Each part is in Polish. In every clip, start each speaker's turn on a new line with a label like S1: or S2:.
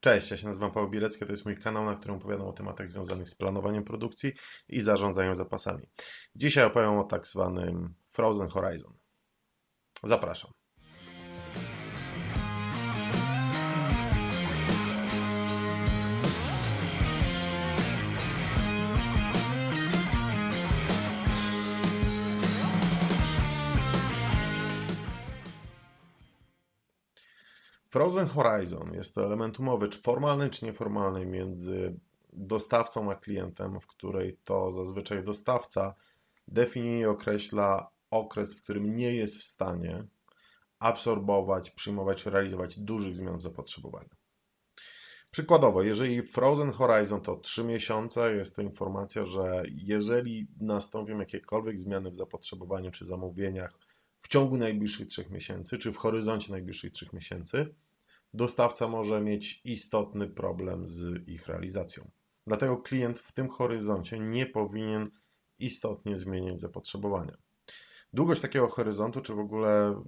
S1: Cześć, ja się nazywam Paweł Bielecki, to jest mój kanał, na którym opowiadam o tematach związanych z planowaniem produkcji i zarządzaniem zapasami. Dzisiaj opowiem o tak zwanym Frozen Horizon. Zapraszam. Frozen Horizon jest to element umowy, czy formalnej, czy nieformalnej, między dostawcą a klientem, w której to zazwyczaj dostawca definiuje i określa okres, w którym nie jest w stanie absorbować, przyjmować realizować dużych zmian w zapotrzebowaniu. Przykładowo, jeżeli Frozen Horizon to 3 miesiące, jest to informacja, że jeżeli nastąpią jakiekolwiek zmiany w zapotrzebowaniu czy zamówieniach w ciągu najbliższych 3 miesięcy, czy w horyzoncie najbliższych 3 miesięcy, dostawca może mieć istotny problem z ich realizacją. Dlatego klient w tym horyzoncie nie powinien istotnie zmieniać zapotrzebowania. Długość takiego horyzontu, czy w ogóle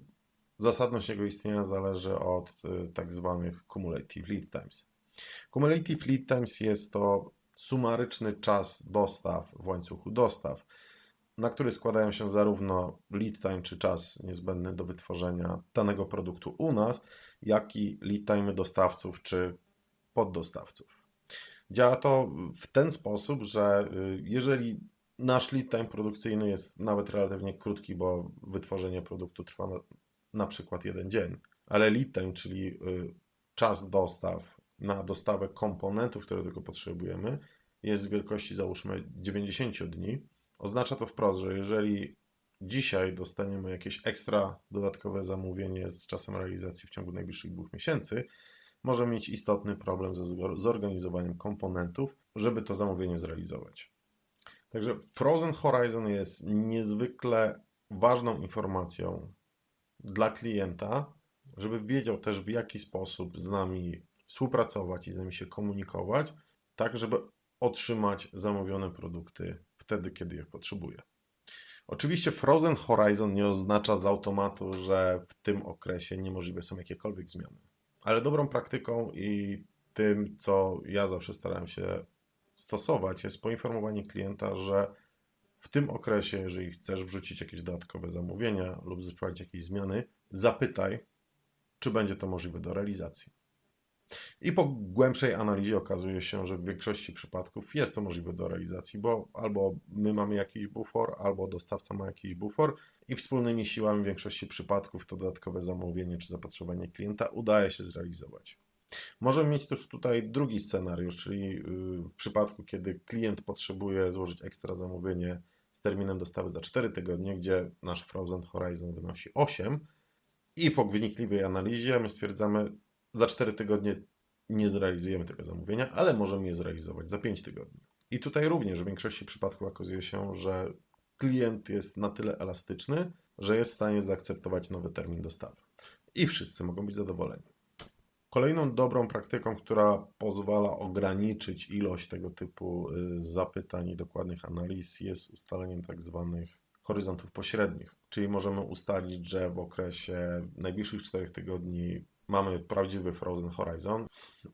S1: zasadność jego istnienia zależy od y, tak zwanych cumulative lead times. Cumulative lead times jest to sumaryczny czas dostaw w łańcuchu dostaw, na który składają się zarówno lead time, czy czas niezbędny do wytworzenia danego produktu u nas, jak i lead time dostawców czy poddostawców. Działa to w ten sposób, że y, jeżeli nasz lead time produkcyjny jest nawet relatywnie krótki, bo wytworzenie produktu trwa na, na przykład jeden dzień, ale lead time, czyli y, czas dostaw na dostawę komponentów, które tylko potrzebujemy, jest w wielkości załóżmy 90 dni, oznacza to wprost, że jeżeli dzisiaj dostaniemy jakieś ekstra dodatkowe zamówienie z czasem realizacji w ciągu najbliższych dwóch miesięcy, możemy mieć istotny problem ze zorganizowaniem komponentów, żeby to zamówienie zrealizować. Także Frozen Horizon jest niezwykle ważną informacją dla klienta, żeby wiedział też w jaki sposób z nami współpracować i z nami się komunikować, tak żeby otrzymać zamówione produkty wtedy, kiedy je potrzebuje. Oczywiście Frozen Horizon nie oznacza z automatu, że w tym okresie niemożliwe są jakiekolwiek zmiany. Ale dobrą praktyką i tym, co ja zawsze starałem się stosować, jest poinformowanie klienta, że w tym okresie, jeżeli chcesz wrzucić jakieś dodatkowe zamówienia lub wprowadzić jakieś zmiany, zapytaj, czy będzie to możliwe do realizacji. I po głębszej analizie okazuje się, że w większości przypadków jest to możliwe do realizacji, bo albo my mamy jakiś bufor, albo dostawca ma jakiś bufor i wspólnymi siłami w większości przypadków to dodatkowe zamówienie czy zapotrzebowanie klienta udaje się zrealizować. Możemy mieć też tutaj drugi scenariusz, czyli y, w przypadku, kiedy klient potrzebuje złożyć ekstra zamówienie z terminem dostawy za 4 tygodnie, gdzie nasz Frozen Horizon wynosi 8 i po wnikliwej analizie my stwierdzamy, za 4 tygodnie nie zrealizujemy tego zamówienia, ale możemy je zrealizować za 5 tygodni. I tutaj również w większości przypadków okazuje się, że klient jest na tyle elastyczny, że jest w stanie zaakceptować nowy termin dostawy. I wszyscy mogą być zadowoleni. Kolejną dobrą praktyką, która pozwala ograniczyć ilość tego typu y, zapytań i dokładnych analiz, jest ustalenie tak zwanych horyzontów pośrednich. Czyli możemy ustalić, że w okresie najbliższych 4 tygodni mamy prawdziwy Frozen Horizon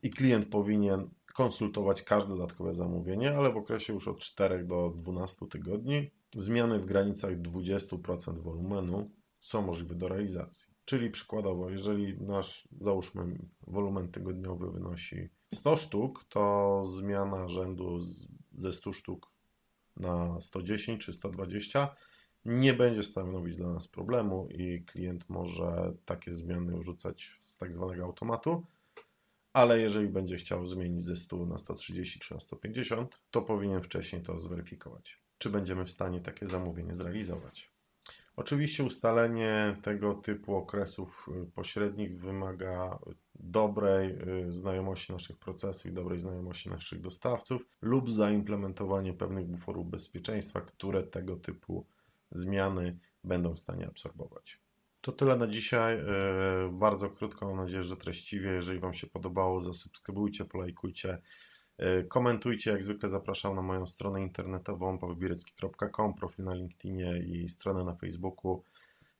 S1: i klient powinien konsultować każde dodatkowe zamówienie, ale w okresie już od 4 do 12 tygodni zmiany w granicach 20% wolumenu są możliwe do realizacji. Czyli przykładowo, jeżeli nasz, załóżmy, wolumen tygodniowy wynosi 100 sztuk, to zmiana rzędu z, ze 100 sztuk na 110 czy 120 nie będzie stanowić dla nas problemu i klient może takie zmiany wrzucać z tak zwanego automatu, ale jeżeli będzie chciał zmienić ze 100 na 130 czy na 150, to powinien wcześniej to zweryfikować, czy będziemy w stanie takie zamówienie zrealizować. Oczywiście ustalenie tego typu okresów y, pośrednich wymaga dobrej y, znajomości naszych procesów i dobrej znajomości naszych dostawców lub zaimplementowanie pewnych buforów bezpieczeństwa, które tego typu zmiany będą w stanie absorbować. To tyle na dzisiaj. E, bardzo krótko, mam nadzieję, że treściwie. Jeżeli Wam się podobało, zasubskrybujcie, polajkujcie, e, komentujcie. Jak zwykle zapraszam na moją stronę internetową pawełbierecki.com, profil na LinkedInie i stronę na Facebooku.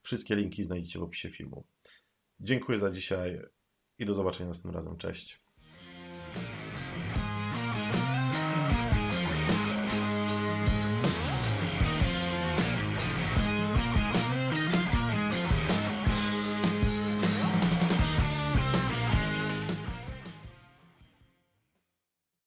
S1: Wszystkie linki znajdziecie w opisie filmu. Dziękuję za dzisiaj i do zobaczenia następnym razem. Cześć.